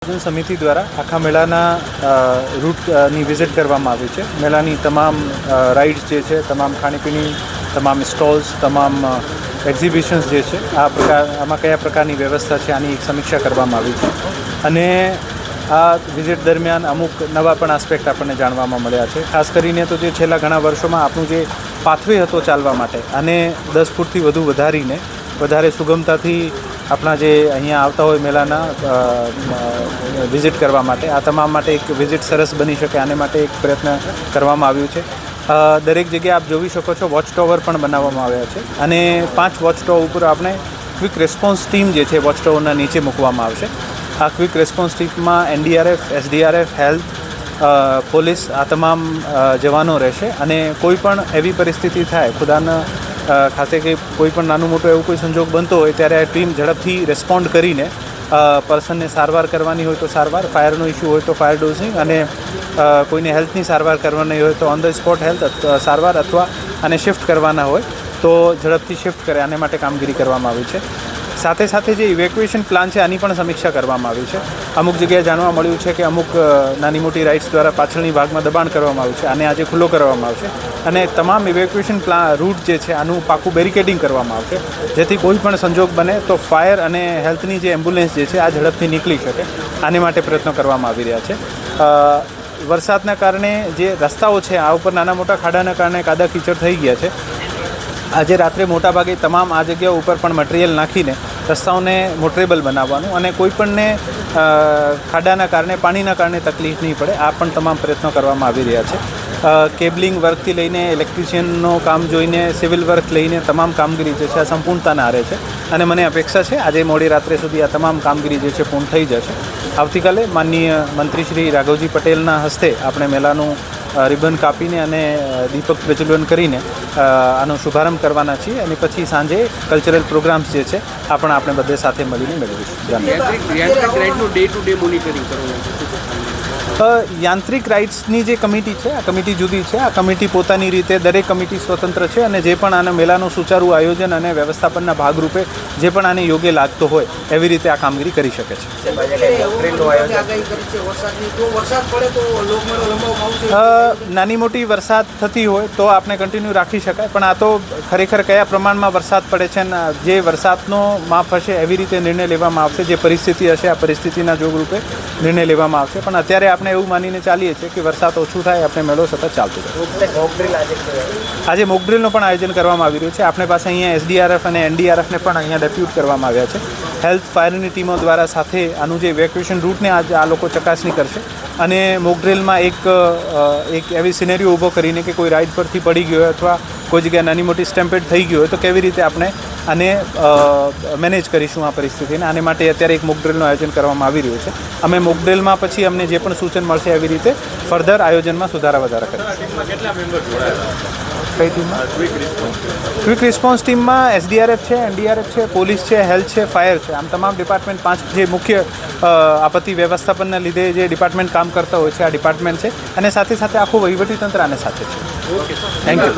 સમિતિ દ્વારા આખા મેળાના રૂટની વિઝિટ કરવામાં આવી છે. મેળાની તમામ રાઇડ્સ જે છે, તમામ ખાણીપીણી, તમામ સ્ટોલ્સ તમામ એક્ઝિબિશન્સ જે છે, આ પ્રકાર, આમાં કયા પ્રકારની વ્યવસ્થા છે આની એક સમીક્ષા કરવામાં આવી છે. અને આ વિઝિટ દરમિયાન અમુક નવા પણ આસ્પેક્ટ આપણને જાણવામાં મળ્યા છે. ખાસ કરીને તો જે છેલ્લા ઘણા વર્ષોમાં આપણું જે પાથવે હતો ચાલવા માટે, અને દસ ફૂટથી વધુ વધારીને, વધારે સુગમતાથી આપણા જે અહીંયા આવતા હોય મેળાના વિઝિટ કરવા માટે, આ તમામ માટે એક વિઝિટ સરસ બની શકે, આને માટે એક પ્રયત્ન કરવામાં આવ્યું છે. દરેક જગ્યાએ આપ જોઈ શકો છો વોચ ટાવર પણ બનાવવામાં આવ્યા છે અને પાંચ વોચ ટાવર ઉપર આપણે ક્વિક રિસ્પોન્સ ટીમ જે છે વોચ ટાવરના નીચે મૂકવામાં આવશે. આ ક્વિક રિસ્પોન્સ ટીમમાં એનડીઆરએફ, એસડીઆરએફ, હેલ્થ પોલીસ આ તમામ જવાનો રહેશે અને કોઈ પણ એવી પરિસ્થિતિ થાય, ખુદાના ખાતે કે કોઈ પણ નાનું મોટું એવું કોઈ સંજોગ બનતો હોય ત્યારે આ ટીમ ઝડપથી રિસ્પોન્ડ કરીને પર્સનને સારવાર કરવાની હોય તો સારવાર, ફાયરનો ઇસ્યુ હોય તો ફાયર ડોઝિંગ અને કોઈને હેલ્થની સારવાર કરવાની હોય તો ઓન ધ સ્પોટ હેલ્થ સારવાર અથવા આને શિફ્ટ કરવાના હોય તો ઝડપથી શિફ્ટ કરે, આને માટે કામગીરી કરવામાં આવી છે. સાથે સાથે જે ઇવેક્યુએશન પ્લાન છે, આની પણ સમીક્ષા કરવામાં આવી છે. અમુક જગ્યાએ જાણવા મળ્યું છે કે અમુક નાની મોટી રાઇડ્સ દ્વારા પાછળની ભાગમાં દબાણ કરવામાં આવ્યું છે. આને આજે ખુલ્લો કરવામાં આવશે અને તમામ ઇવેક્યુએશન પ્લાન રૂટ જે છે, આનું પાકું બેરિકેડિંગ કરવામાં આવશે. જેથી કોઈ પણ સંજોગ બને તો ફાયર અને હેલ્થની જે એમ્બ્યુલન્સ જે છે, આ ઝડપથી નીકળી શકે. આને માટે પ્રયત્નો કરવામાં આવી રહ્યા છે. વરસાદના કારણે જે રસ્તાઓ છે, આ ઉપર નાના મોટા ખાડાના કારણે કાદા કીચડ થઈ ગયા છે. આજે રાત્રે મોટાભાગે તમામ આ જગ્યાઓ ઉપર પણ મટીરિયલ નાખીને રસ્તાઓને મોટરેબલ બનાવવાનું અને કોઈપણને ખાડાના કારણે, પાણીના કારણે તકલીફ નહીં પડે. આ પણ તમામ પ્રયત્નો કરવામાં આવી રહ્યા છે. કેબલિંગ વર્કથી લઈને ઇલેક્ટ્રિશિયનનો કામ જોઈને, સિવિલ વર્ક લઈને તમામ કામગીરી જે છે આ સંપૂર્ણતાના આરે છે. અને મને અપેક્ષા છે, આજે મોડી રાત્રે સુધી આ તમામ કામગીરી જે છે પૂર્ણ થઈ જશે. આવતીકાલે માનનીય મંત્રી શ્રી રાઘવજી પટેલના હસ્તે આપણે મેળાનું રિબન કાપીને અને દીપક પ્રજ્વલન કરીને આનો શુભારંભ કરવાના છીએ અને પછી સાંજે કલ્ચરલ પ્રોગ્રામ્સ જે છે, આ પણ આપણે બધે સાથે મળીને મેળવીશું. ડે ટુ ડે મોનિટરિંગ કરવાનું યાંત્રિક રાઇટ્સની જે કમિટી છે આ કમિટી જુદી છે આ કમિટી પોતાની રીતે દરેક કમિટી સ્વતંત્ર છે અને જે પણ આના મેળાનું સુચારું આયોજન અને વ્યવસ્થાપનના ભાગરૂપે જે પણ આને યોગ્ય લાગતો હોય એવી રીતે આ કામગીરી કરી શકે છે. નાની મોટી વરસાદ થતી હોય તો આપણે કન્ટિન્યુ રાખી શકાય પણ આ તો ખરેખર કયા પ્રમાણમાં વરસાદ પડે છે અને જે વરસાદનો માપ હશે એવી રીતે નિર્ણય લેવામાં આવશે જે પરિસ્થિતિ હશે આ પરિસ્થિતિના જોગરૂપે નિર્ણય લેવામાં આવશે. પણ અત્યારે આપણે એવું માનીને ચાલીએ છીએ કે વરસાદ ઓછું થાય આપણે મેળો સતત ચાલતો જાય આજે મોકડ્રીલનું પણ આયોજન કરવામાં આવી રહ્યું છે. આપણે પાસે અહીંયા એસડીઆરએફ અને એનડીઆરએફને પણ અહીંયા ડેપ્યુટ કરવામાં આવ્યા છે. હેલ્થ ફાયરની ટીમો દ્વારા સાથે આનું જે ઇવેક્યુએશન રૂટને આજે આ લોકો ચકાસણી કરશે. અને મોકડ્રીલમાં એક એક એવી સિનેરીઓ ઊભો કરીને કે કોઈ રાઈડ પરથી પડી ગયો હોય અથવા કોઈ જગ્યાએ નાની મોટી સ્ટેમ્પેડ થઈ ગયો હોય તો કેવી રીતે આપણે આને મેનેજ કરીશું આ પરિસ્થિતિને? આને માટે અત્યારે એક મોકડ્રીલનું આયોજન કરવામાં આવી રહ્યું છે. અમે મોકડ્રીલમાં પછી અમને જે પણ સૂચન મળશે એવી રીતે ફર્ધર આયોજનમાં સુધારા વધારા કરીશું. કઈ ટીમમાં? ક્વિક રિસ્પોન્સ ટીમમાં એસડીઆરએફ છે એનડીઆરએફ છે પોલીસ છે હેલ્થ છે ફાયર છે. આમ તમામ ડિપાર્ટમેન્ટ પાંચ જે મુખ્ય આપત્તિ વ્યવસ્થાપનના લીધે જે ડિપાર્ટમેન્ટ કામ કરતા હોય છે આ ડિપાર્ટમેન્ટ છે. અને સાથે સાથે આખું વહીવટી તંત્ર આને સાથે છે. Thank you